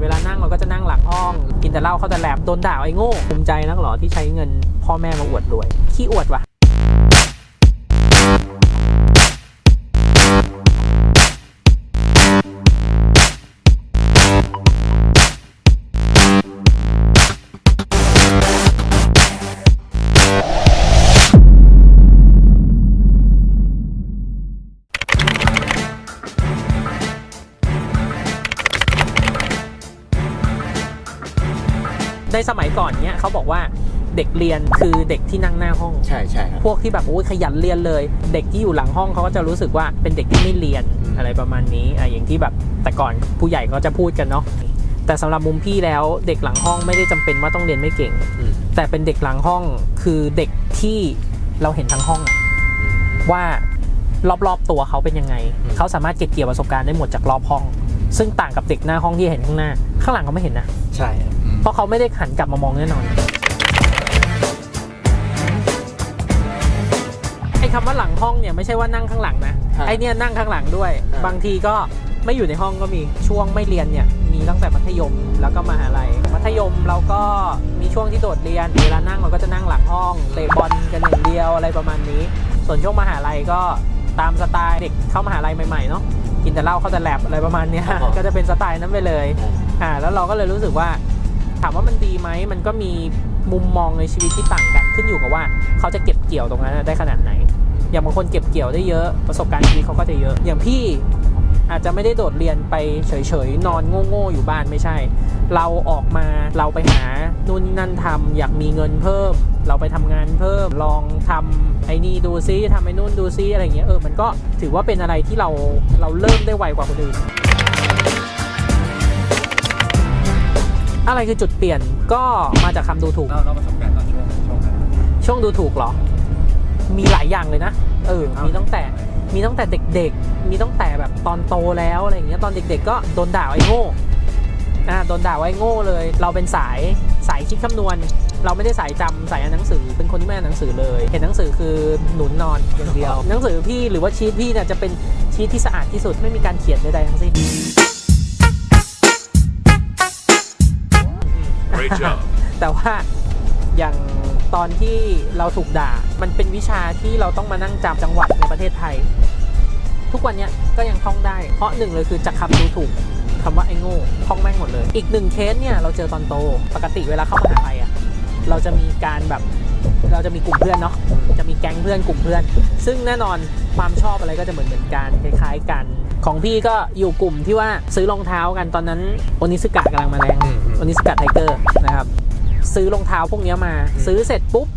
เวลานั่งเราก็จะนั่งหลังห้อง กินแต่เหล้าเข้าแต่แลบโดนด่าไอ้โง่ภูมิใจนักหรอที่ใช้เงิน พ่อแม่มาอวดรวยขี้อวดว่ะ ในสมัยก่อนเนี้ยเขาบอกว่าเด็กเรียนคือเด็กที่นั่งหน้าห้อง ใช่ใช่ครับพวกที่แบบโอ้ยขยันเรียนเลย เด็กที่อยู่หลังห้องเขาก็จะรู้สึกว่าเป็นเด็กที่ไม่เรียนอืมอะไรประมาณนี้อะอย่างที่แบบแต่ก่อนผู้ใหญ่ก็จะพูดกันเนาะแต่สำหรับมุมพี่แล้วเด็กหลังห้องไม่ได้จำเป็นว่าต้องเรียนไม่เก่งอืมแต่เป็นเด็กหลังห้องคือเด็กที่เราเห็นทั้งห้องอะว่ารอบๆตัวเขาเป็นยังไงอืมเขาสามารถเก็บเกี่ยวประสบการณ์ได้หมดจากรอบห้อง ซึ่งต่างกับเด็กหน้าห้องที่เห็นข้างหน้า ข้างหลังเขาไม่เห็นนะ ใช่ค รับเพราะเขาไม่ได้หันกลับมามองแน่นอนไอ้คำว่าหลังห้องเนี่ยไม่ใช่ว่านั่งข้างหลังนะครับไอ้เนี่ยนั่งข้างหลังด้วย ครับ บางทีก็ไม่อยู่ในห้องก็มีช่วงไม่เรียนเนี่ยมีตั้งแต่มัธยมแล้วก็มหาลัยมัธยมเราก็มีช่วงที่โดดเรียนเวลานั่งเราก็จะนั่งหลังห้องเตะบอลกันอย่างเดียวอะไรประมาณนี้ ส่วนช่วงมหาลัยก็ตามสไตล์เด็กเข้ามหาลัยใหม่ๆเนาะกินแต่เหล้าเข้าแต่แลบอะไรประมาณเนี้ยครับผม ก็จะเป็นสไตล์นั้นไปเลย อ่าแล้วเราก็เลยรู้สึกว่า ถามว่ามันดีไหมมันก็มีมุมมองในชีวิตที่ต่างกัน ขึ้นอยู่กับว่าเขาจะเก็บเกี่ยวตรงนั้นได้ขนาดไหน อย่างบางคนเก็บเกี่ยวได้เยอะประสบการณ์ชีวิตเขาก็จะเยอะ อย่างพี่อาจจะไม่ได้โดดเรียนไปเฉยๆ นอนโง่ๆ อยู่บ้านไม่ใช่ เราออกมาเราไปหานู่นนั่นทำอยากมีเงินเพิ่ม เราไปทำงานเพิ่มลองทำไอ้นี่ดูซิทำไอ้นู่นดูซิอะไรเงี้ยเออมันก็ถือว่าเป็นอะไรที่เราเราเริ่มได้ไวกว่าคนอื่น อะไรคือจุดเปลี่ยนก็มาจากคำดูถูก เราเราประสบการณ์ตอนช่วงช่วงนั้นช่วงดูถูกเหรอ มีหลายอย่างเลยนะ เออ มีตั้งแต่มีตั้งแต่เด็กๆ มีตั้งแต่แบบตอนโตแล้วอะไรอย่างเงี้ยตอนเด็ก ๆ ก็โดนด่าว่าไอ้โง่อ่าโดนด่าว่าไอ้โง่เลย เราเป็นสายสายคิดคำนวณ เราไม่ได้สายจำสายอ่านหนังสือ เป็นคนที่ไม่อ่านหนังสือเลย เห็นหนังสือคือหนุนนอนอย่างเดียว หนังสือพี่หรือว่าชีทพี่เนี่ยจะเป็นชีทที่สะอาดที่สุดไม่มีการเขียนใดๆทั้งสิ้น แต่ว่าอย่างตอนที่เราถูกด่า มันเป็นวิชาที่เราต้องมานั่งจำจังหวัดในประเทศไทย ทุกวันนี้ก็ยังท่องได้ เพราะหนึ่งเลยคือจากคำดูถูกคำว่าไอ้โง่ท่องแม่งหมดเลย อีกหนึ่งเคสเนี่ยเราเจอตอนโต ปกติเวลาเข้ามหาลัยอะเราจะมีการแบบ เราจะมีกลุ่มเพื่อนเนาะจะมีแก๊งเพื่อนกลุ่มเพื่อน ซึ่งแน่นอนความชอบอะไรก็จะเหมือนเหมือนกันคล้ายๆกัน ของพี่ก็อยู่กลุ่มที่ว่าซื้อรองเท้ากันตอนนั้นโอนิสกะกำลังมาแรงอืมอืมโอนิสกะไทเกอร์นะครับซื้อรองเท้าพวกเนี้ยมาอืมซื้อเสร็จปุ๊บ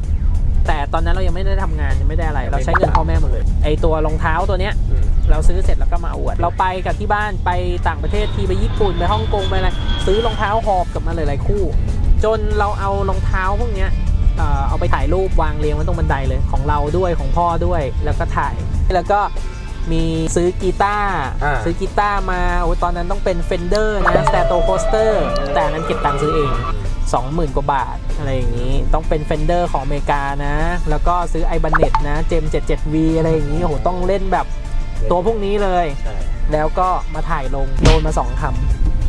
แต่ตอนนั้นเรายังไม่ได้ทำงานยังไม่ได้อะไร เราใช้เงินพ่อแม่หมดเลยไอตัวรองเท้าตัวเนี้ยอืมเราซื้อเสร็จแล้วก็มาอวด เราไปกับที่บ้านไปต่างประเทศทีไปญี่ปุ่นไปฮ่องกงไปอะไรซื้อรองเท้าหอบกลับมาหลายๆคู่ จนเราเอารองเท้าพวกเนี้ย เอ่อเอาไปถ่ายรูปวางเรียงไว้ตรงบันไดเลยของเราด้วยของพ่อด้วยแล้วก็ถ่ายแล้วก็มีซื้อกีตาร์อ่าซื้อกีตาร์มาโอ้ยตอนนั้นต้องเป็น Fender นะ Stratocaster แต่อันนั้นเก็บตังค์ซื้อเอง 20,000 กว่าบาท อะไรอย่างนี้ ต้องเป็น Fender ของอเมริกานะ แล้วก็ซื้อ i b a n e t นะ Gem 77V อะไรอย่างนี้โอ้โหต้องเล่นแบบตัวพวกนี้เลยใช่แล้วก็มาถ่ายลงโดนมาสองค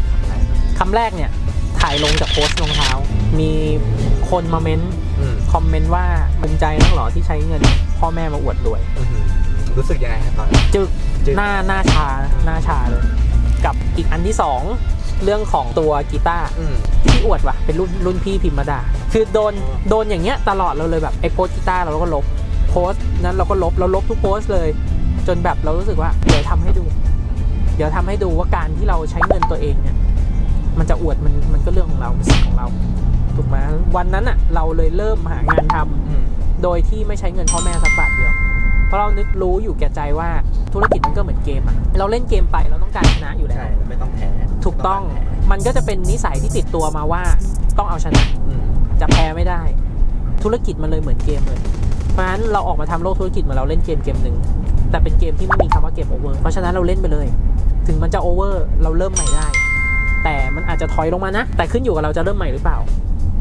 ำคำแรกเนี่ยถ่ายลงจากโพสต์รองเท้า มี คนมาเม้นต์อืมคอมเมนต์ว่ามันใจนักเหรอที่ใช้เงิน พ่อแม่มาอวดรวย อืมรู้สึกยังไงครับตอนนั้น จึกจึก หน้าหน้าชาหน้าชาเลย กับอีกอันที่สองเรื่องของตัวกีตาร์ อืมที่อวดว่ะเป็นรุ่นรุ่นพี่พิมพ์มาดา คือโดนโดนอย่างเงี้ยตลอดเราเลยแบบไอ้โพสต์กีตาร์เราก็ลบโพสต์นั้นเราก็ลบเราลบทุกโพสต์เลย จนแบบเรารู้สึกว่าเดี๋ยวทำให้ดู เดี๋ยวทำให้ดูว่าการที่เราใช้เงินตัวเองเนี่ยมันจะอวดมันมันก็เรื่องของเราเป็นสิทธิ์ของเรา ถูกไหมวันนั้นอะเราเลยเริ่มหางานทำอืมโดยที่ไม่ใช้เงินพ่อแม่สักบาทเดียวเพราะเรานึกรู้อยู่แก่ใจว่าธุรกิจมันก็เหมือนเกมอะเราเล่นเกมไปเราต้องการชนะอยู่แล้วใช่ไม่ต้องแพ้ถูกต้องแพ้มันก็จะเป็นนิสัยที่ติดตัวมาว่าต้องเอาชนะอืมจะแพ้ไม่ได้ ธุรกิจมันเลยเหมือนเกมเลย เพราะฉะนั้นเราออกมาทำโลกธุรกิจเหมือนเราเล่นเกมเกมหนึ่งแต่เป็นเกมที่ไม่มีคำว่าเกมโอเวอร์เพราะฉะนั้นเราเล่นไปเลย ถึงมันจะโอเวอร์เราเริ่มใหม่ได้ แต่มันอาจจะถอยลงมานะ แต่ขึ้นอยู่กับเราจะเริ่มใหม่หรือเปล่า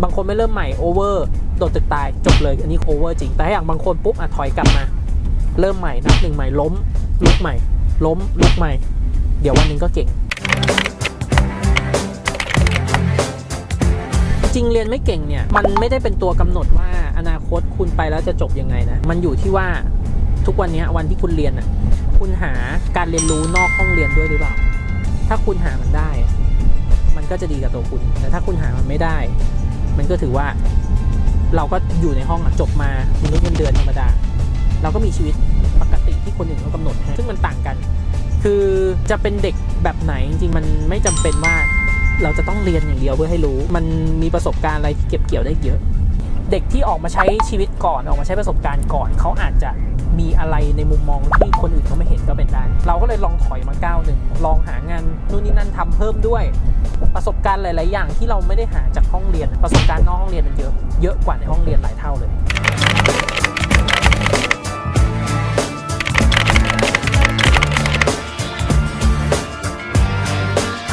บางคนไม่เริ่มใหม่โอเวอร์โดดตึกตายจบเลยอันนี้โอเวอร์จริงแต่ถ้อย่างบางคนปุ๊บอะถอยกลับมา เริ่มใหม่นับหนึ่งใหม่ล้มลุกใหม่ ล้มลุกใหม่ เดี๋ยววันนึงก็เก่ง จริงเรียนไม่เก่งเนี่ย มันไม่ได้เป็นตัวกำหนดว่าอนาคตคุณไปแล้วจะจบยังไงนะ มันอยู่ที่ว่าทุกวันนี้วันที่คุณเรียนอะคุณหาการเรียนรู้นอกห้องเรียนด้วยหรือเปล่าถ้าคุณหามันได้ มันก็จะดีกับตัวคุณ แต่ถ้าคุณหามันไม่ได้ มันก็ถือว่าเราก็อยู่ในห้องจบมามนุษย์เงินเดือนธรรมดา เราก็มีชีวิตปกติที่คนอื่นเขากำหนด ซึ่งมันต่างกัน คือจะเป็นเด็กแบบไหนจริงๆมันไม่จำเป็นว่าเราจะต้องเรียนอย่างเดียวเพื่อให้รู้ มันมีประสบการณ์อะไรที่เก็บเกี่ยวได้เยอะ เด็กที่ออกมาใช้ชีวิตก่อนออกมาใช้ประสบการณ์ก่อน เขาอาจจะมีอะไรในมุมมองที่คนอื่นเขาไม่เห็นก็เป็นได้ เราก็เลยลองถอยมาก้าวหนึ่งลองหางานนู่นนี่นั่นทำเพิ่มด้วย ประสบการณ์หลาย ๆ อย่างที่เราไม่ได้หาจากห้องเรียน ประสบการณ์นอกห้องเรียนมันเยอะเยอะกว่าในห้องเรียนหลายเท่าเลย